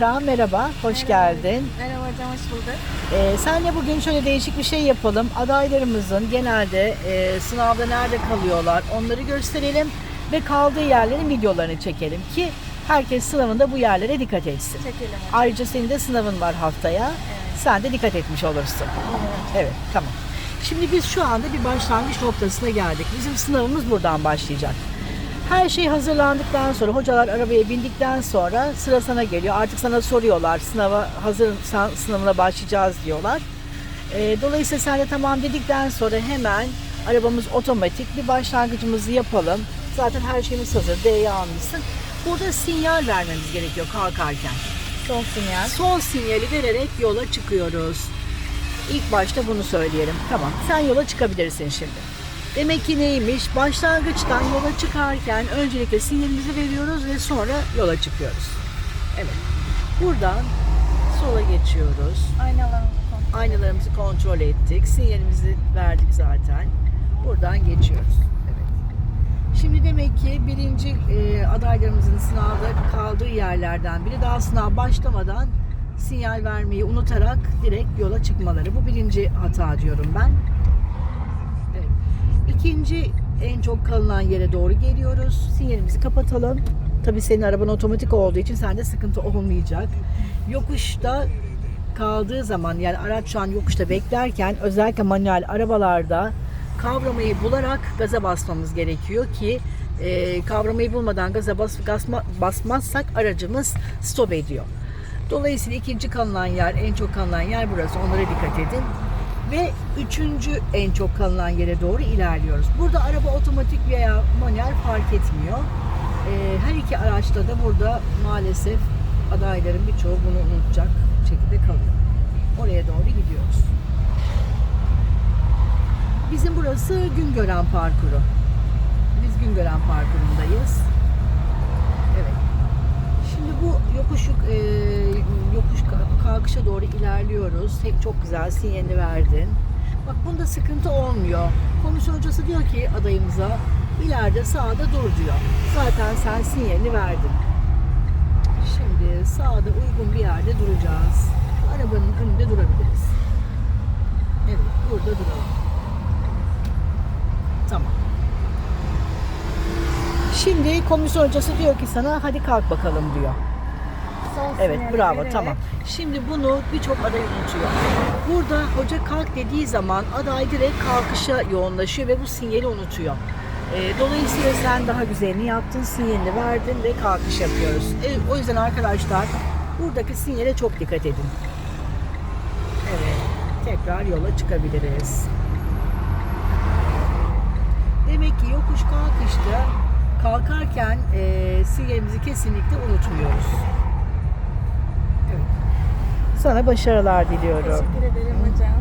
Berra merhaba, hoş geldin. Merhaba hocam, hoş bulduk. Ee, senle bugün şöyle değişik bir şey yapalım. Adaylarımızın genelde e, sınavda nerede kalıyorlar onları gösterelim ve kaldığı yerlerin videolarını çekelim ki herkes sınavında bu yerlere dikkat etsin. Çekelim hocam. Ayrıca senin de sınavın var haftaya. Sen de dikkat etmiş olursun. Evet, tamam. Şimdi biz şu anda bir başlangıç noktasına geldik. Bizim sınavımız buradan başlayacak. Her şey hazırlandıktan sonra, hocalar arabaya bindikten sonra sıra sana geliyor. Artık sana soruyorlar, sınava hazırsan sınavına başlayacağız diyorlar. Ee, dolayısıyla sen de tamam dedikten sonra hemen arabamız otomatik bir başlangıcımızı yapalım. Zaten her şeyimiz hazır, D'yi almışsın. Burada sinyal vermemiz gerekiyor kalkarken. Son sinyal. Son sinyali vererek yola çıkıyoruz. İlk başta bunu söyleyelim. Tamam, sen yola çıkabilirsin şimdi. Demek ki neymiş? Başlangıçtan yola çıkarken öncelikle sinyalimizi veriyoruz ve sonra yola çıkıyoruz. Evet. Buradan sola geçiyoruz. Aynalarımızı kontrol. Aynalarımızı kontrol ettik. Sinyalimizi verdik zaten. Buradan geçiyoruz. Evet. Şimdi demek ki birinci e, adaylarımızın sınavda kaldığı yerlerden biri daha sınav başlamadan sinyal vermeyi unutarak direkt yola çıkmaları. Bu birinci hata diyorum ben. İkinci en çok kalınan yere doğru geliyoruz. Sinyalimizi kapatalım. Tabii senin araban otomatik olduğu için sende sıkıntı olmayacak. Yokuşta kaldığı zaman yani araç şu an yokuşta beklerken özellikle manuel arabalarda kavramayı bularak gaza basmamız gerekiyor ki e, kavramayı bulmadan gaza bas, basma, basmazsak aracımız stop ediyor. Dolayısıyla ikinci kalınan yer, en çok kalınan yer burası. Onlara dikkat edin. Ve üçüncü en çok kalınan yere doğru ilerliyoruz. Burada araba otomatik veya manuel fark etmiyor. E, her iki araçta da burada maalesef adayların birçoğu bunu unutacak şekilde kalıyor. Oraya doğru gidiyoruz. Bizim burası Güngören Parkuru. Biz Güngören Parkuru'ndayız. Evet. Şimdi bu yokuş e, yokuş kalkışa doğru ilerliyoruz. Hep çok güzel sinyalini verdin. Bak bunda sıkıntı olmuyor. Komisyon hocası diyor ki adayımıza ileride sağda dur diyor. Zaten sen sinyalini verdin. Şimdi sağda uygun bir yerde duracağız. Arabanın önünde durabiliriz. Evet, burada duralım. Tamam. Şimdi komisyon hocası diyor ki sana hadi kalk bakalım diyor. Evet sinyali bravo vererek tamam. Şimdi bunu birçok aday unutuyor. Burada hoca kalk dediği zaman aday direkt kalkışa yoğunlaşıyor ve bu sinyali unutuyor. Ee, dolayısıyla sen daha güzelini yaptın, sinyalini verdin ve kalkış yapıyoruz. E, o yüzden arkadaşlar buradaki sinyale çok dikkat edin. Evet, tekrar yola çıkabiliriz. Demek ki yokuş kalkışta kalkarken e, sinyalimizi kesinlikle unutmuyoruz. Sana başarılar diliyorum. Teşekkür ederim hocam.